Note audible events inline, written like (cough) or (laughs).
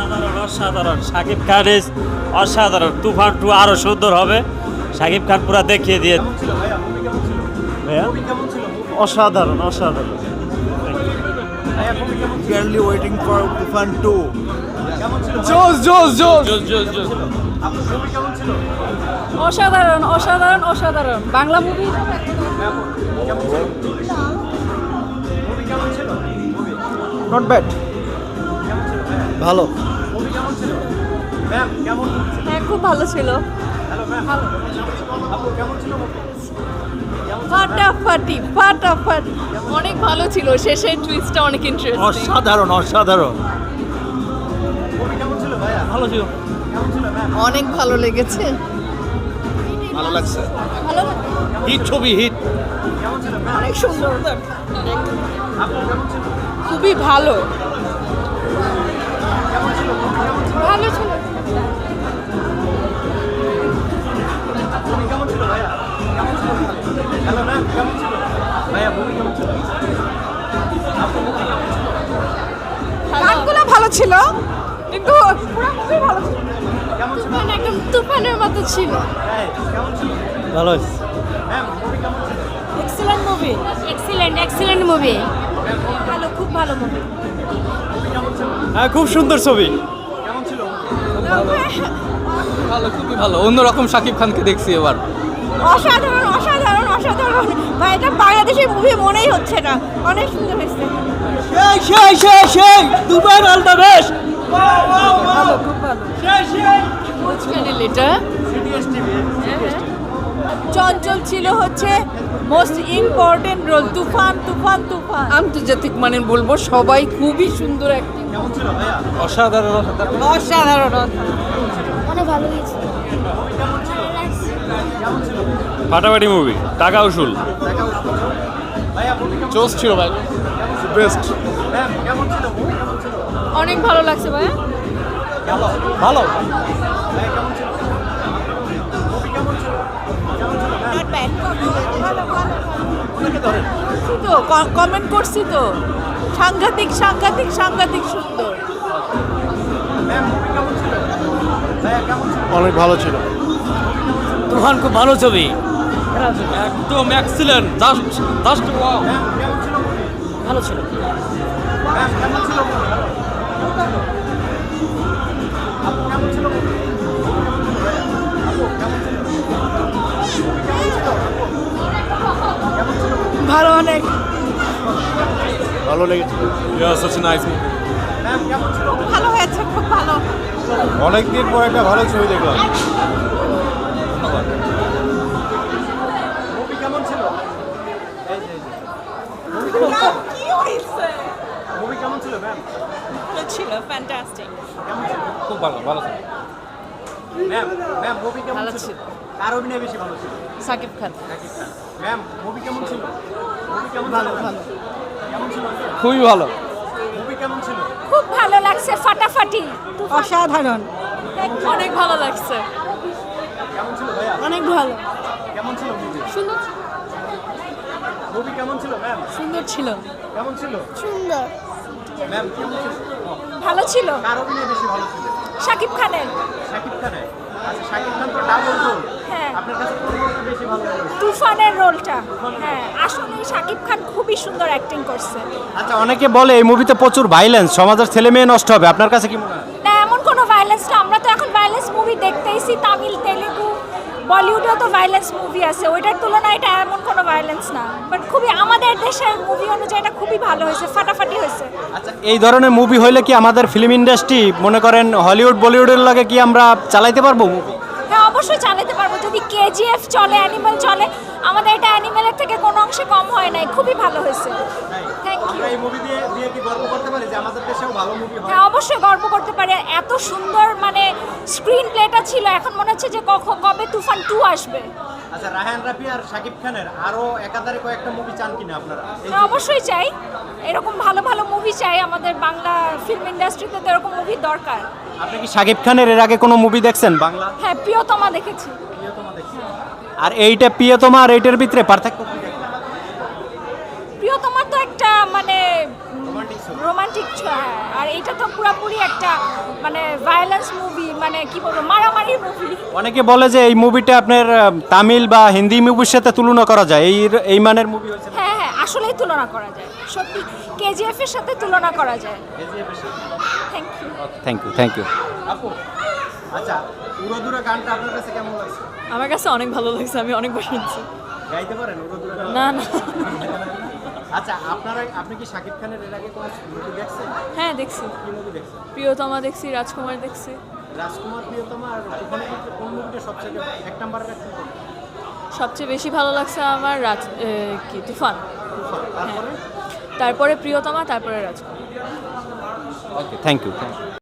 অসাধারণ অসাধারণ। সাকিব খান is অসাধারণ। তুফান টু আরও সুন্দর হবে। সাকিব খান পুরা দেখিয়ে দিয়ে অসাধারণ অসাধারণ। Eagerly waiting for Tufan 2. জোস জোস জোস অসাধারণ অসাধারণ অসাধারণ। বাংলা মুভি নট ব্যাড ভালো। হ্যাঁ খুব ভালো ছিল। ফাটাফাটি ফাটাফাটি। অনেক ভালো ছিল। শেষের টুইস্টটা অনেক ইন্টারেস্টিং অসাধারণ অসাধারণ। ভালো ছিল। অনেক ভালো লেগেছে। ভালো লাগছে। ভালো হিট ছবি হিট। অনেক সুন্দর। খুবই ভালো। ভালো ছিল। গানগুলো ভালো ছিল কিন্তু পুরো মুভি ভালো ছিল। তুফান একদম তুফানের মতো ছিল। ভালো হয়েছে। Excellent movie excellent excellent movie ভালো খুব ভালো মুভি হ্যাঁ খুব সুন্দর ছবি। (laughs) ভালো খুবই ভালো। অন্যরকম শাকিব খানকে দেখছি এবার। অসাধারণ অসাধারণ অসাধারণ। ভাই এটা বাংলাদেশের মুভি মনেই হচ্ছে না। অনেক সুন্দর হয়েছে। সেই সেই সেই সেই দুবার ভালো খুব ভালো। চ্যানেল এটা। চঞ্চল ছিল হচ্ছে most important role Toofan Toofan Toofan. আন্তর্জাতিক মানে বলব সবাই খুবই সুন্দর অ্যাক্টিং অসাধারণ অসাধারণ। অসাধারণ। অনেক ভালো হয়েছে। ফাটাফাটি মুভি টাকা উসুল। জোস ছিল ভাই বেস্ট অনেক ভালো লাগছে ভাই ভালো। তো কমেন্ট করছি তো। সাংঘাতিক সাংঘাতিক সাংঘাতিক সুন্দর। অনেক ভালো ছিল। তুফান খুব ভালো ছবি। একদম এক্সিলেন্ট জাস্ট জাস্ট ওয়াও ভালো ছিল? ভালো লেগেছে? Yeah, such a nice movie. ভালো হয়েছে খুব ভালো। অনেকদিন পর একটা ভালো ছবি দেখলাম। ছিল? ফ্যান্টাস্টিক খুব ভালো ভালো ছিল। ম্যাম ম্যাম মুভি কেমন ছিল? কার অভিনয় বেশি ভালো ছিল? সাকিব খান। ম্যাম মুভি কেমন ছিল? খুবই ভালো। মুভি কেমন ছিল? খুব ভালো লাগছে ফাটাফাটি। অসাধারণ। অনেক ভালো লাগছে। কেমন ছিল ভাইয়া? অনেক ভালো। কেমন ছিল সুন্দর মুভি কেমন ছিল ম্যাম সুন্দর ছিল। কেমন ছিল? সুন্দর। ম্যাম কেমন ছিল? ভালো ছিল। কার অভিনয় বেশি ভালো ছিল? সাকিব খানের। শাকিব খানের। আচ্ছা শাকিব খান তো ডাবল হ্যাঁ। আপনার কাছে তুফানের রোলটা হ্যাঁ। আসলে শাকিব খান খুবই সুন্দর অ্যাক্টিং করছে। আচ্ছা অনেকে বলে এই মুভিতে প্রচুর ভাইলেন্স সমাজের ছেলে মেয়ে নষ্ট হবে। আপনার কাছে কি মনে হয়? না এমন কোনো ভায়োলেন্স না। আমরা তো এখন ভায়োলেন্স মুভি দেখতেইছি তামিল তেলেগু বলিউডেও তো ভায়োলেন্স মুভি আছে। ওইটার তুলনায় এটা এমন কোনো ভায়োলেন্স না। বাট খুবই আমাদের দেশের মুভি অনুযায়ী এটা খুবই ভালো হয়েছে ফাটাফাটি হয়েছে। আচ্ছা এই ধরনের মুভি হইলে কি আমাদের ফিল্ম ইন্ডাস্ট্রি মনে করেন হলিউড বলিউডের লাগে কি আমরা চালাইতে পারব মুভি হ্যাঁ অবশ্যই চালাতে পারব। যদি কেজিএফ চলে অ্যানিমেল চলে আমাদের এটা অ্যানিমালের থেকে কোনো অংশে কম হয় নাই খুবই ভালো হয়েছে। থ্যাংক ইউ হয়? অবশ্যই গর্ব করতে পারে। এত সুন্দর মানে স্ক্রিন প্লেটা ছিল এখন মনে হচ্ছে যে কখন কবে তুফান টু আসবে। আচ্ছা রায়হান রাফি আর শাকিব খানের আরও একাধারে কয়েকটা মুভি চান কিনা আপনারা? হ্যাঁ, অবশ্যই চাই। এরকম ভালো ভালো মুভি চাই। আমাদের বাংলা ফিল্ম ইন্ডাস্ট্রিতে তো এরকম মুভি দরকার। আপনি কি শাকিব খানের এর আগে কোনো মুভি দেখছেন বাংলা? হ্যাঁ প্রিয়তমা দেখেছি। আর এইটা প্রিয়তমা আর এইটার ভিতরে পার্থক্য? প্রিয়তমা তো একটা মানে রোমান্টিক রোমান্টিক আর এটা তো পুরোপুরি একটা মানে ভায়োলেন্স মুভি মানে কি বলব মারামারি মুভি অনেকে বলে যে এই মুভিটা আপনার তামিল বা হিন্দি মুভির সাথে তুলনা করা যায়। এই এই মানের মুভি হয়েছে হ্যাঁ হ্যাঁ আসলেই তুলনা করা যায়। সত্যি কেজিএফ এর সাথে তুলনা করা যায়। Thank you thank you thank you আপু আচ্ছা উড়োদুরা গানটা আপনার কাছে কেমন লাগছে? আমার কাছে অনেক ভালো লাগছে আমি অনেকবার শুনছি গাইতে পারেন উড়োদুরা না না। আচ্ছা আপনারা আপনি কি শাকিব খানের এর আগে কোনো মুভি দেখছেন? হ্যাঁ দেখছি। কি মুভি দেখছেন? প্রিয়তমা দেখছি রাজকুমার দেখছি। রাজকুমার প্রিয়তমা আর ওখানে কোন মুভিটা সবচেয়ে এক নাম্বার রাখছেন সবচেয়ে বেশি ভালো লাগছে আমার রাজ কি তুফান। তুফান। তারপরে? তারপরে প্রিয়তমা তারপরে Rajkumar. Okay thank you thank you